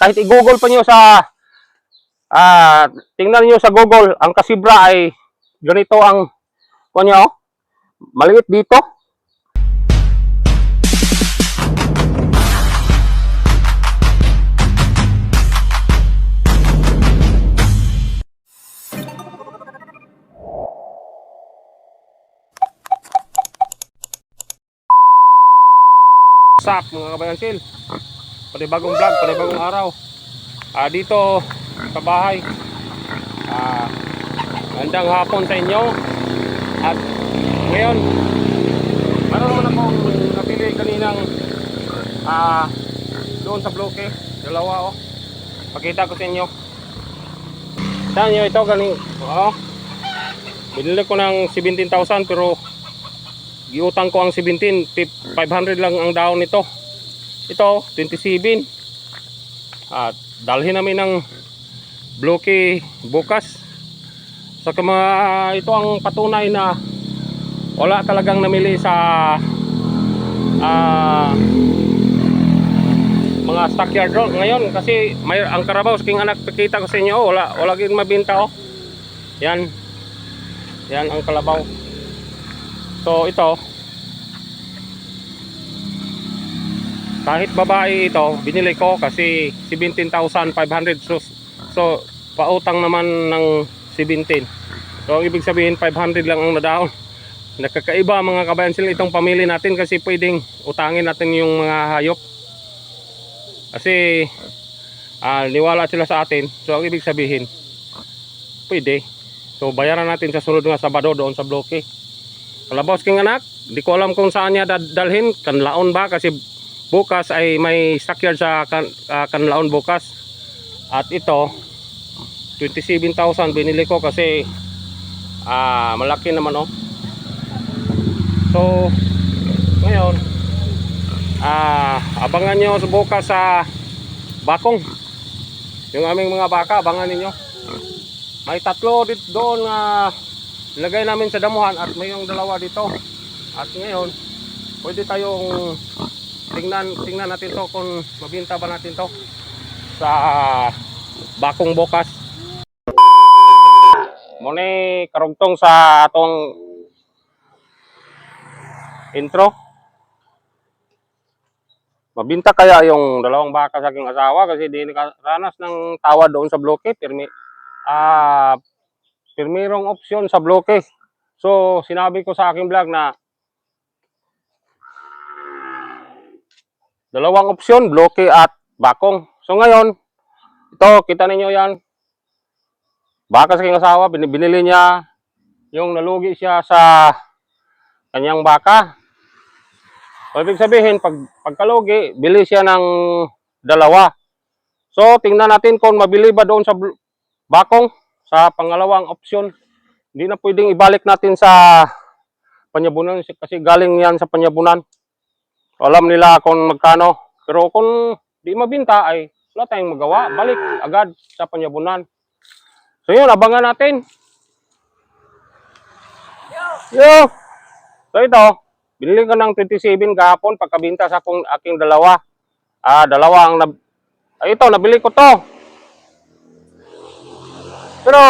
kahit i-google pa nyo sa ah tingnan niyo sa Google, ang kasibra ay ganito ang kunya oh. Maliit dito. Sup mga kabayansil Panibagong vlog, panibagong araw. Ah Dito sa bahay. Ah Gandang hapon sa inyo. At ngayon Ano naman akong napili kaninang Ah Doon sa bloke. Dalawa oh. Pakita ko sa inyo. Saan nyo ito galing Oo Binili ko ng 17,000 pero giutang ko ang 17 fif- 500 lang ang down nito ito 27 at dalhin namin ng bloke bukas. Sa mga ito ang patunay na wala talagang namili sa ah, mga stockyard road ngayon. Kasi may ang Carabao king anak pakita ko sa inyo oh, wala wala gid mabenta oh. Yan. Yan ang kalabaw. So ito kahit babae ito binili ko kasi 17,500 so, so pautang naman ng 17 so ibig sabihin 500 lang ang nadaon nakakaiba mga kabayan sila itong pamili natin kasi pwedeng utangin natin yung mga hayop. Kasi ah, niwala sila sa atin. So ang ibig sabihin pwede. So bayaran natin sa sunod nga Sabado doon sa bloke. Kalabaw king anak, di ko alam kung saan niya dad- dalhin, kanlaon ba? Kasi bukas ay may stockyard sa kan, ah, kanlaon bukas. At ito 27,000 binili ko kasi ah malaki naman oh. So ngayon ah abangan niyo sa bukas sa Bakong. Yung aming mga baka, abangan ninyo. May tatlo dito doon na Nilagay namin sa damuhan at may yung dalawa dito. At ngayon, pwede tayong tingnan, tingnan natin to kung mabinta ba natin to sa bakong bukas. Muna karugtong sa atong intro. Mabinta kaya yung dalawang baka sa aking asawa kasi di nakaranas ng tawa doon sa bloke. Pirmi, ah, pirmirong opsyon sa bloke. So, sinabi ko sa aking vlog na dalawang opsyon, bloke at bakong. So, ngayon, ito, kita ninyo yan. Baka sa aking asawa, bin- binili niya yung nalugi siya sa kanyang baka. So, ibig sabihin, pag, pagkalugi, bili siya ng dalawa. So, tingnan natin kung mabili ba doon sa bakong sa pangalawang opsyon. Hindi na pwedeng ibalik natin sa panyabunan kasi galing yan sa panyabunan. Alam nila kung magkano. Pero kung di mabinta ay wala tayong magawa. Balik agad sa panyabunan. So yun, abangan natin. Yo! So ito, binili ko ng 27 kahapon pagkabinta sa akong, aking dalawa. Ah, dalawa ang nab... Ay, ito, nabili ko to. Pero,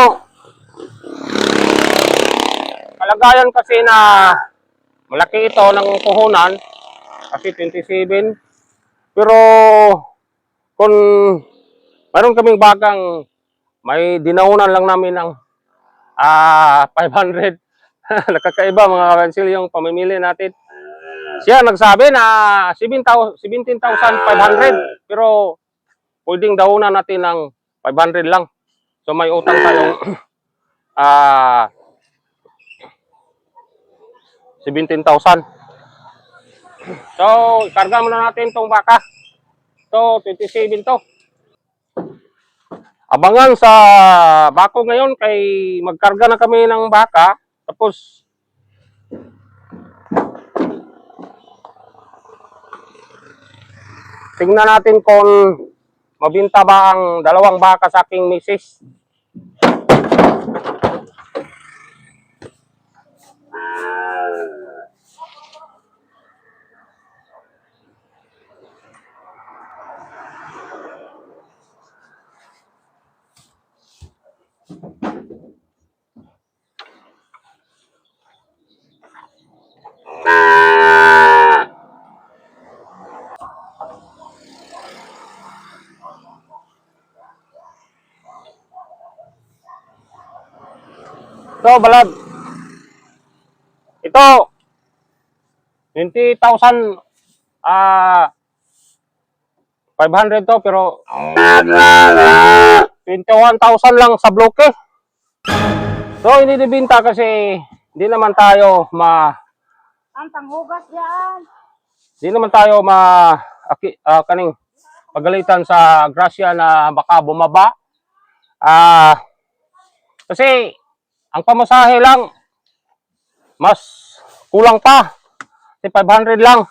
kalagayan kasi na malaki ito ng puhunan, kasi 27. Pero, kung mayroon kaming bagang may dinaunan lang namin ng ah 500. Nakakaiba mga kansil yung pamimili natin. Siya nagsabi na 7,000 17,500 pero pwedeng daunan natin ng 500 lang. So may utang tayong ah 17,000. So, karga muna natin tong baka. So, 27 to. Abangan sa bako ngayon kay magkarga na kami ng baka. Tapos, tingnan natin kung mabinta ba ang dalawang baka sa aking misis. So, balad. Ito, 20,000 ah 500 to pero 21,000 lang sa bloke. So, hindi dibinta kasi hindi naman tayo ma Ang panghugas yan. hindi naman tayo ma aki, ah, kaning pagalitan sa grasya na baka bumaba. Ah kasi ang pamasahe lang mas kulang pa. Kasi 500 lang.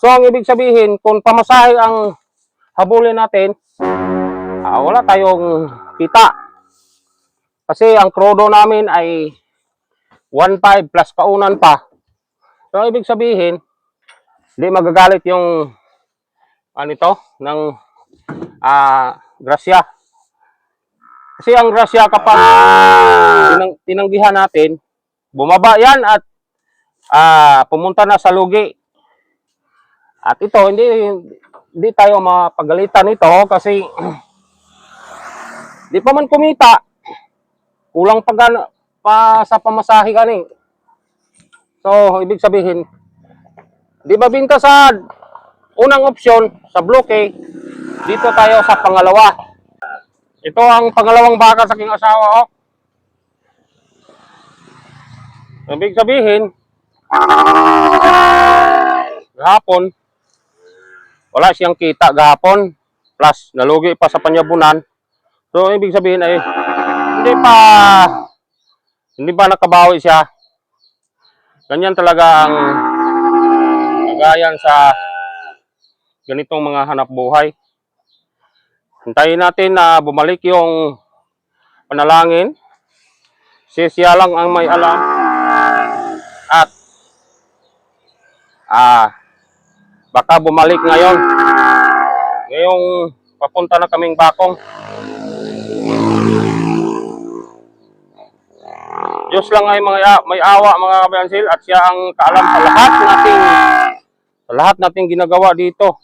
So ang ibig sabihin, kung pamasahe ang habulin natin, ah, wala tayong kita. Kasi ang krodo namin ay 1.5 plus paunan pa. So ang ibig sabihin, hindi magagalit yung ano ito, ng ah, grasya. Kasi ang grasya kapag tinang, tinanggihan natin, bumaba yan at ah, pumunta na sa lugi. At ito, hindi, hindi tayo mapagalitan ito kasi di pa man kumita. Kulang pa, gan- pa sa pamasahe kani. So, ibig sabihin, di ba binta sa unang opsyon, sa bloke, dito tayo sa pangalawa. Ito ang pangalawang baka sa aking asawa, oh. Ibig sabihin, gahapon, wala siyang kita gahapon, plus nalugi pa sa panyabunan. So, ibig sabihin ay, hindi pa, hindi pa nakabawi siya. Ganyan talaga ang kagayan sa ganitong mga hanap buhay. Hintayin natin na bumalik yung panalangin. Si siya lang ang may alam. At ah baka bumalik ngayon. Ngayong papunta na kaming bakong. Diyos lang ay mga, may awa mga kabayansil at siya ang kaalam sa lahat nating sa lahat nating ginagawa dito.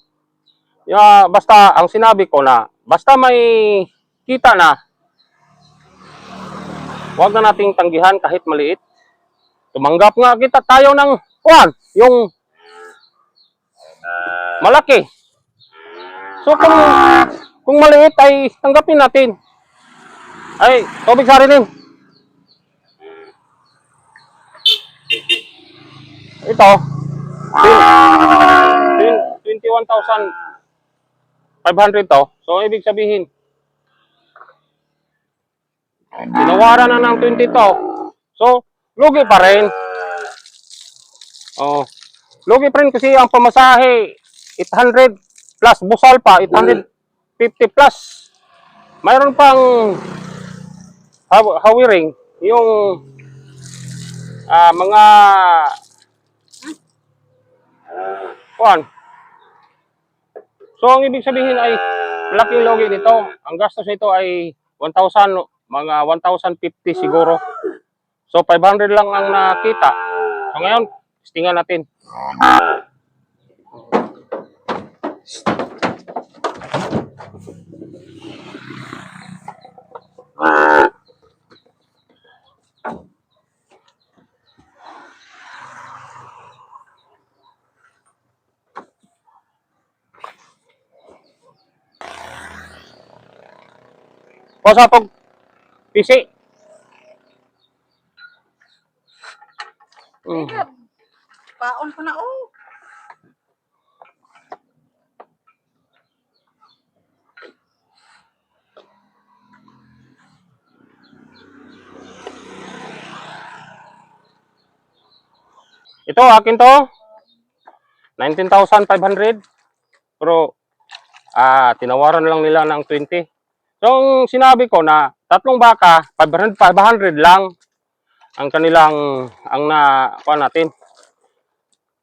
Ya, basta ang sinabi ko na basta may kita na Huwag na nating tanggihan kahit maliit. Tumanggap nga kita tayo ng kuan, yung malaki. So kung kung maliit ay tanggapin natin. Ay, tubig sa rin Ito, twin- twin- 21,500 to. So, ibig sabihin, Tinawaran na ng 20 to. So, lugi pa rin. Oh. Lugi pa rin kasi ang pamasahe 800 plus busal pa 850 plus. Mayroon pang haw- hawiring yung ah, mga kuan. So, ang ibig sabihin ay malaking logi nito. Ang gastos nito ay 1,000, mga 1,050 siguro. So, 500 lang ang nakita. So, ngayon, testingan natin. O sa pag PC. Mm. Paon ko na oh. Ito, akin to. 19,500. Pero, ah, tinawaran lang nila ng 20. Ang sinabi ko na tatlong baka, 500, 500 lang ang kanilang, ang na, kuha natin.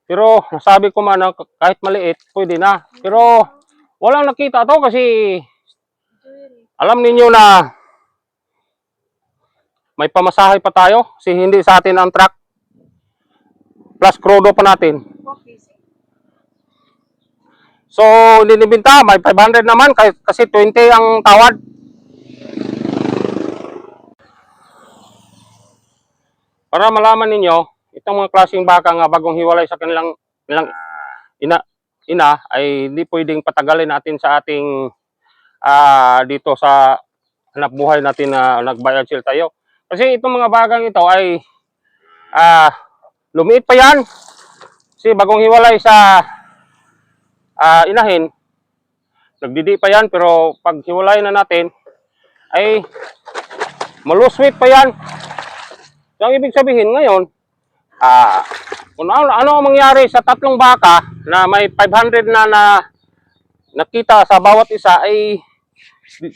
Pero, nasabi ko man na kahit maliit, pwede na. Pero, walang nakita to kasi, alam ninyo na, may pamasahe pa tayo kasi hindi sa atin ang truck. Plus crudo pa natin. So, linibinta, may 500 naman kasi 20 ang tawad. Para malaman ninyo, itong mga klaseng baka nga bagong hiwalay sa kanilang, kanilang ina, ina ay hindi pwedeng patagalin natin sa ating ah, dito sa hanap buhay natin na nagbayad sila tayo. Kasi itong mga bagang ito ay ah, lumiit pa yan. Kasi bagong hiwalay sa ah, inahin, nagdidi pa yan pero pag hiwalay na natin ay maluswit pa yan. So, ang ibig sabihin ngayon, ah, kung ano, ano ang mangyari sa tatlong baka na may 500 na na nakita sa bawat isa ay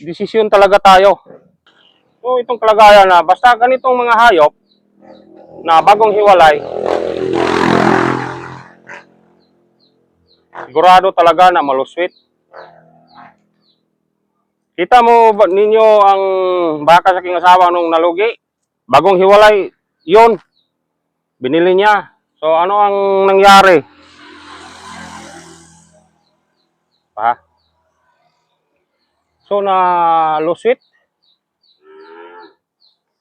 desisyon talaga tayo. So, itong kalagayan na basta ganitong mga hayop na bagong hiwalay, sigurado talaga na maluswit. Kita mo ninyo ang baka sa king asawa nung nalugi? Bagong hiwalay, yun. Binili niya. So, ano ang nangyari? Pa? So, na luswit.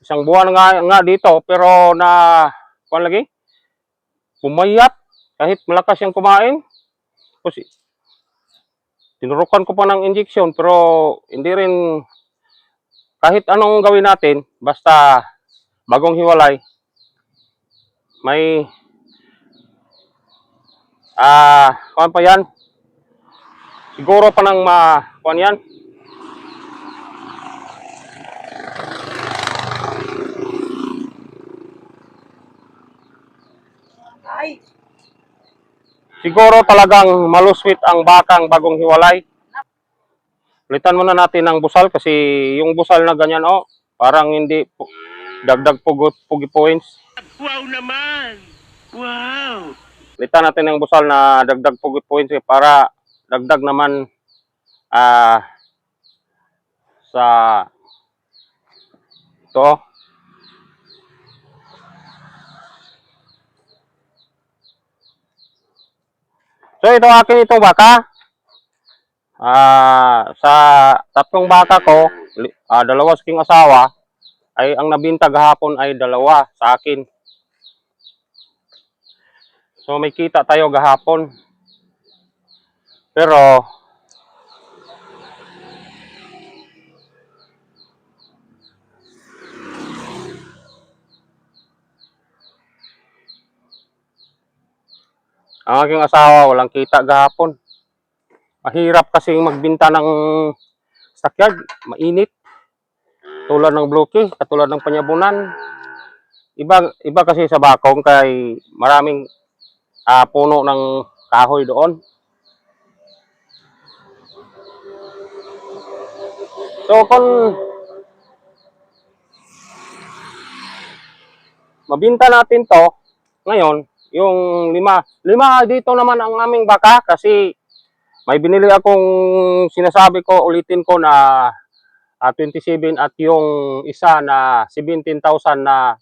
Isang buwan nga, nga dito, pero na, kuan lagi? Pumayat. Kahit malakas siyang kumain. Kasi, tinurukan ko pa ng injection, pero hindi rin, kahit anong gawin natin, basta bagong hiwalay, may, ah, kuan pa yan? Siguro pa nang ma, kuan yan? Ay, Siguro talagang maluswit ang bakang bagong hiwalay. Litan muna natin ng busal kasi yung busal na ganyan oh, parang hindi dagdag pugot pugi points. Wow naman! Wow! Litan natin ng busal na dagdag pugi points eh, para dagdag naman ah sa to So ito akin itong baka. Ah, sa tatlong baka ko, ah, dalawa sa king asawa, ay ang nabinta gahapon ay dalawa sa akin. So may kita tayo gahapon. Pero ang aking asawa walang kita gahapon. Mahirap kasi magbinta ng stockyard, mainit. Tulad ng bloke, katulad ng panyabunan. Iba iba kasi sa bakong kay maraming ah, puno ng kahoy doon. So kung mabinta natin to ngayon, yung lima. Lima dito naman ang aming baka kasi may binili akong sinasabi ko, ulitin ko na ah, 27 at yung isa na 17,000 na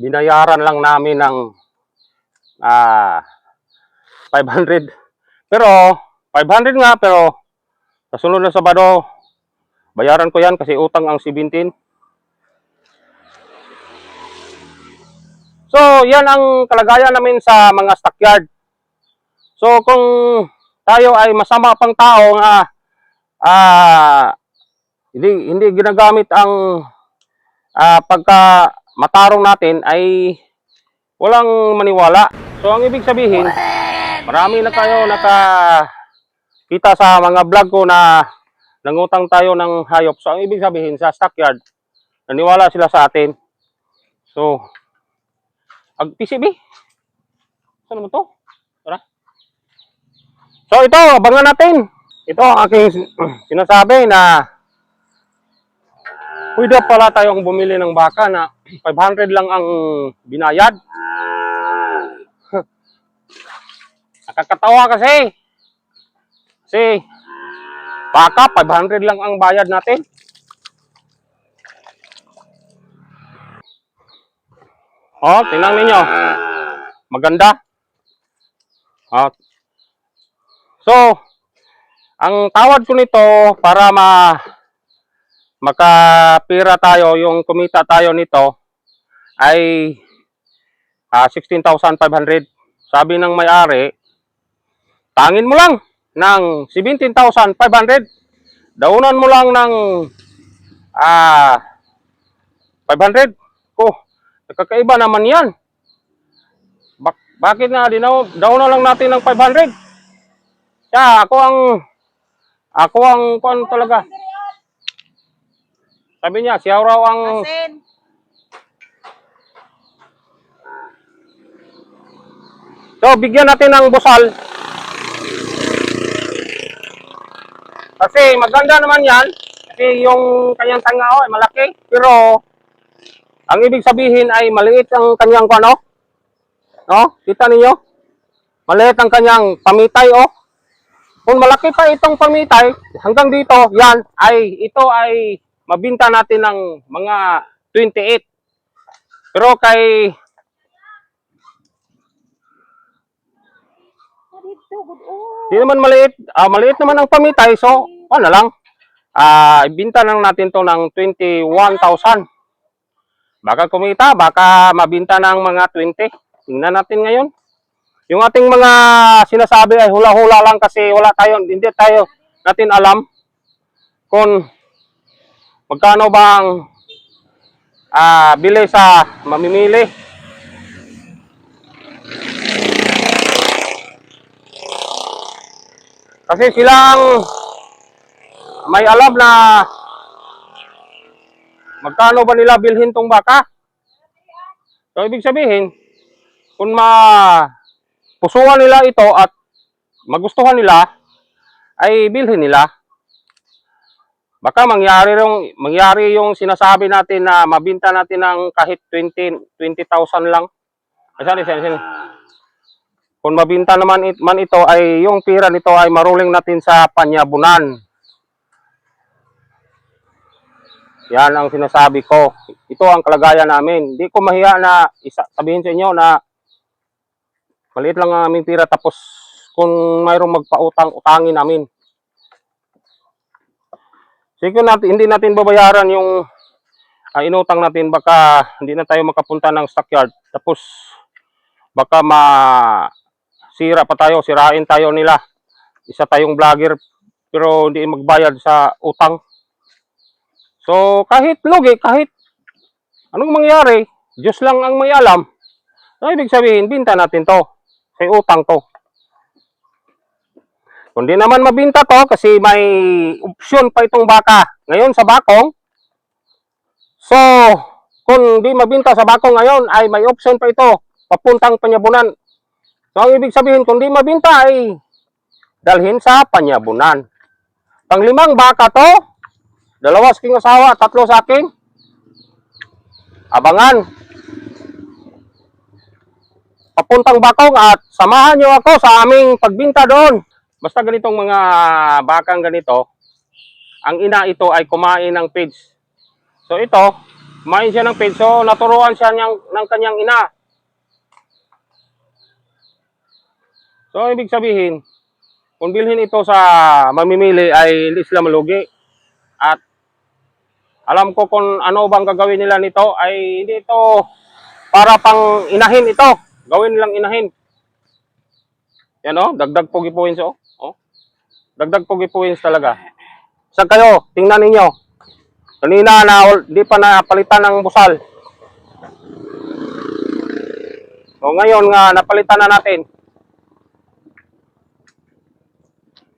binayaran lang namin ng ah 500. Pero 500 nga pero sa sunod na Sabado bayaran ko yan kasi utang ang 17. So, yan ang kalagayan namin sa mga stockyard. So, kung tayo ay masama pang tao nga ah hindi hindi ginagamit ang ah, pagka matarong natin ay walang maniwala. So, ang ibig sabihin, marami na kayo naka kita sa mga vlog ko na nangutang tayo ng hayop. So, ang ibig sabihin sa stockyard, naniwala sila sa atin. So, ag PCB. Saan mo to? Tara. So, ito, abangan natin. Ito ang aking sin- sinasabi na pwede pala tayong bumili ng baka na 500 lang ang binayad. Nakakatawa kasi. Kasi, baka 500 lang ang bayad natin. Oh, tingnan ninyo. Maganda. Oh. So, ang tawad ko nito para ma makapira tayo, yung kumita tayo nito ay ah, 16,500. Sabi ng may-ari, tangin mo lang ng 17,500. Daunan mo lang ng ah 500. Ko, nakakaiba naman yan. Bak bakit na dinaw daw na lang natin ng 500? Kaya ako ang ako ang kuan talaga. Sabi niya, siya raw ang Asin. So, bigyan natin ng busal. Kasi maganda naman yan. Kasi yung kanyang tangao ay malaki. Pero, ang ibig sabihin ay maliit ang kanyang ano? No? Kita ninyo? Maliit ang kanyang pamitay, oh. Kung malaki pa itong pamitay, hanggang dito, yan, ay, ito ay mabinta natin ng mga 28. Pero kay Dito, good oh. Di naman maliit. Ah, maliit naman ang pamitay. So, ano lang. Ah, ibinta lang natin to ng 21,000. Baka kumita, baka mabinta ng mga 20. Tingnan natin ngayon. Yung ating mga sinasabi ay hula-hula lang kasi wala tayo, hindi tayo natin alam kung magkano bang ah, bili sa mamimili. Kasi silang may alam na magkano ba nila bilhin tong baka. So, ibig sabihin, kung ma pusuan nila ito at magustuhan nila, ay bilhin nila. Baka mangyari yung, mangyari yung sinasabi natin na mabinta natin ng kahit 20 20,000 lang. Asan, asan, asan. Kung mabinta naman it, man ito ay yung pira nito ay maruling natin sa panyabunan. Yan ang sinasabi ko. Ito ang kalagayan namin. Hindi ko mahiya na isa, sabihin sa inyo na maliit lang ang aming pira tapos kung mayroong magpautang, utangin namin. Sige natin, hindi natin babayaran yung ah, inutang natin baka hindi na tayo makapunta ng stockyard. Tapos baka ma sira pa tayo, sirain tayo nila. Isa tayong vlogger pero hindi magbayad sa utang. So kahit lugi, kahit anong mangyari, Diyos lang ang may alam. So, ibig sabihin, binta natin to. Kay utang to. Kung di naman mabinta to, kasi may opsyon pa itong baka. Ngayon sa bakong, so, kung di mabinta sa bakong ngayon, ay may option pa ito, papuntang panyabunan. So, ang ibig sabihin, kung di mabinta, ay dalhin sa panyabunan. Panglimang baka to, dalawa sa aking asawa, tatlo sa akin. Abangan. Papuntang bakong at samahan niyo ako sa aming pagbinta doon. Basta ganitong mga bakang ganito, ang ina ito ay kumain ng pigs. So ito, kumain siya ng pigs. So naturuan siya niyang, ng kanyang ina. So ibig sabihin, kung bilhin ito sa mamimili ay sila malugi. At alam ko kung ano bang gagawin nila nito ay hindi ito para pang inahin ito. Gawin nilang inahin. Yan o, dagdag pogi points o. Oh. Dagdag pogi points talaga. Saan kayo? Tingnan ninyo. Kanina na di pa napalitan ng busal. So ngayon nga napalitan na natin.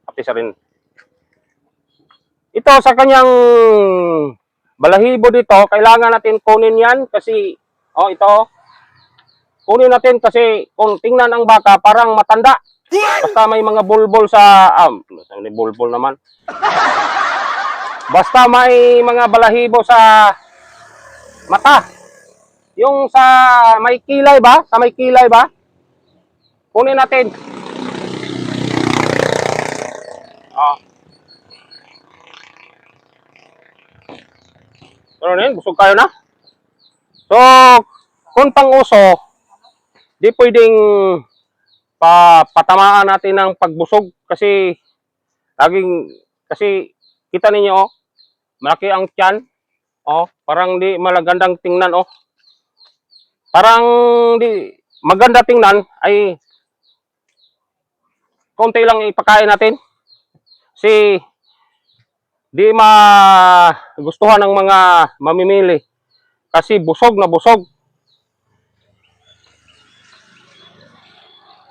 Kapisa rin. Ito sa kanyang balahibo dito, kailangan natin kunin yan kasi, oh ito, kunin natin kasi kung tingnan ang baka parang matanda. Basta may mga bulbul sa, ah, may bulbul naman. Basta may mga balahibo sa mata. Yung sa may kilay ba? Sa may kilay ba? Kunin natin. Ah. Pero na busog kayo na. So, kung pang-uso, di pwedeng pa patamaan natin ng pagbusog kasi laging kasi kita ninyo oh, malaki ang tiyan. Oh, parang di malagandang tingnan oh. Parang di maganda tingnan ay konti lang ipakain natin. Si di ma gustuhan ng mga mamimili kasi busog na busog.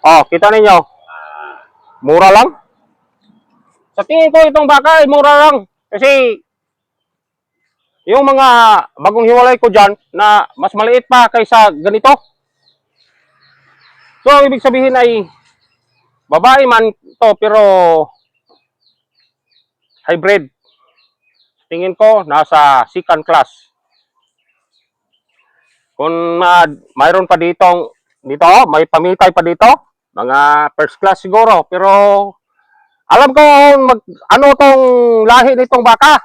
Oh, kita ninyo. Mura lang. Sa tingin ko itong baka ay mura lang. Kasi yung mga bagong hiwalay ko dyan na mas maliit pa kaysa ganito. So, ang ibig sabihin ay babae man to pero hybrid. Tingin ko nasa second class. Kung uh, mayroon pa dito, dito, may pamitay pa dito, mga first class siguro. Pero alam ko mag, ano tong lahi nitong baka.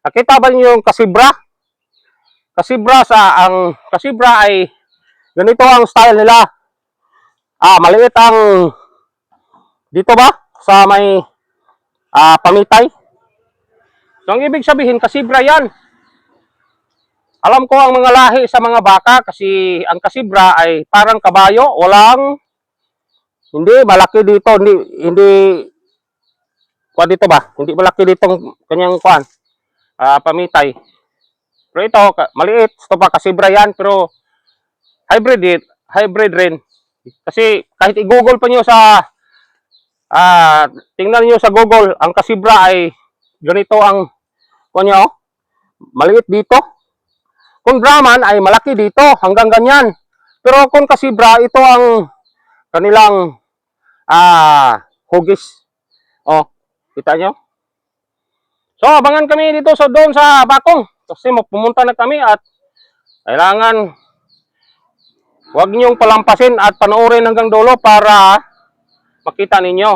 Nakita ba niyo yung kasibra? Kasibra sa ang kasibra ay ganito ang style nila. Ah, maliit ang dito ba sa may ah, pamitay. So ang ibig sabihin kasibra 'yan. Alam ko ang mga lahi sa mga baka kasi ang kasibra ay parang kabayo, walang hindi malaki dito, hindi hindi kuan dito ba? Hindi malaki dito ang kanyang kuan. Ah, pamitay. Pero ito maliit, ito pa kasibra 'yan pero hybrid it, hybrid rin. Kasi kahit i-google pa niyo sa ah tingnan niyo sa Google, ang kasibra ay ganito ang kuan niya oh. Maliit dito. Kung Brahman ay malaki dito, hanggang ganyan. Pero kung kasibra, ito ang kanilang ah hugis. Oh, kita nyo? So, abangan kami dito sa doon sa Bakong. Kasi pumunta na kami at kailangan huwag niyong palampasin at panoorin hanggang dulo para makita ninyo.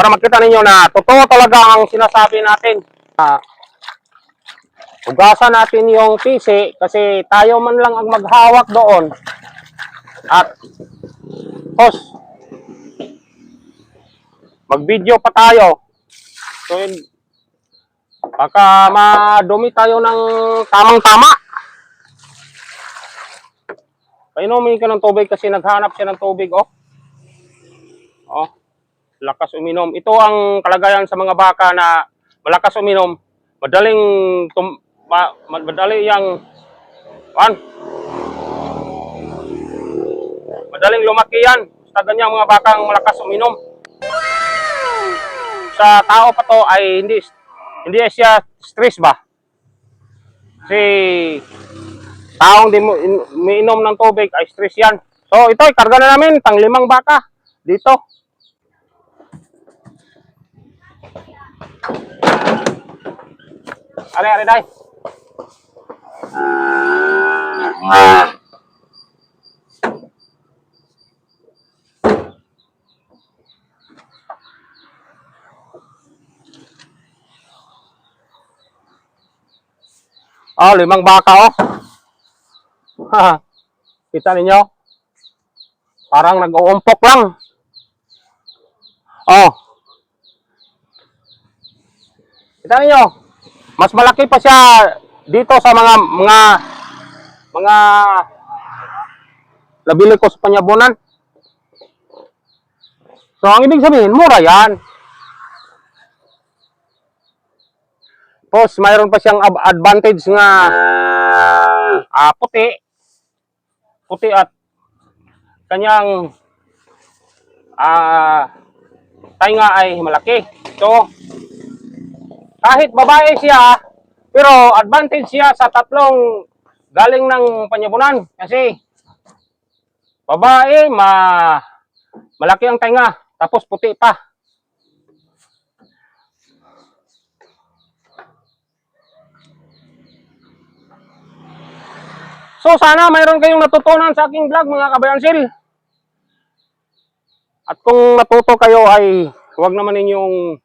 Para makita ninyo na totoo talaga ang sinasabi natin. Uh, ugasan natin yung PC kasi tayo man lang ang maghawak doon. At host, mag-video pa tayo. So, baka madumi tayo ng tamang-tama. Painumin ka ng tubig kasi naghanap siya ng tubig, oh. Oh lakas uminom. Ito ang kalagayan sa mga baka na malakas uminom, madaling tum, ma, ma- madali yang an madaling lumaki yan. Sa ganyang mga bakang malakas uminom. Sa tao pa to ay hindi hindi siya stress ba? Kasi taong di mo in, umiinom ng tubig ay stress yan. So ito, karga na namin, pang limang baka dito. Are, are, dai. Oh, limang baka oh. Haha. Kita ninyo? Parang nag-uumpok lang. Oh. Kita ninyo? Mas malaki pa siya dito sa mga mga mga nabili ko sa panyabunan. So, ang ibig sabihin, mura yan. Tapos, mayroon pa siyang advantage nga ah, puti. Puti at kanyang ah tainga ay malaki. So, kahit babae siya, pero advantage siya sa tatlong galing ng panyabunan. Kasi, babae, ma malaki ang tainga, tapos puti pa. So, sana mayroon kayong natutunan sa aking vlog, mga kabayansil. At kung natuto kayo ay huwag naman ninyong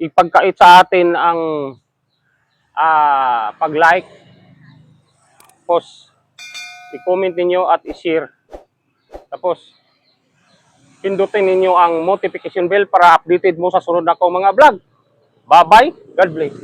ipagkait sa atin ang ah, pag-like, post, i-comment ninyo at i-share. Tapos, pindutin ninyo ang notification bell para updated mo sa sunod na akong mga vlog. Bye-bye. God bless.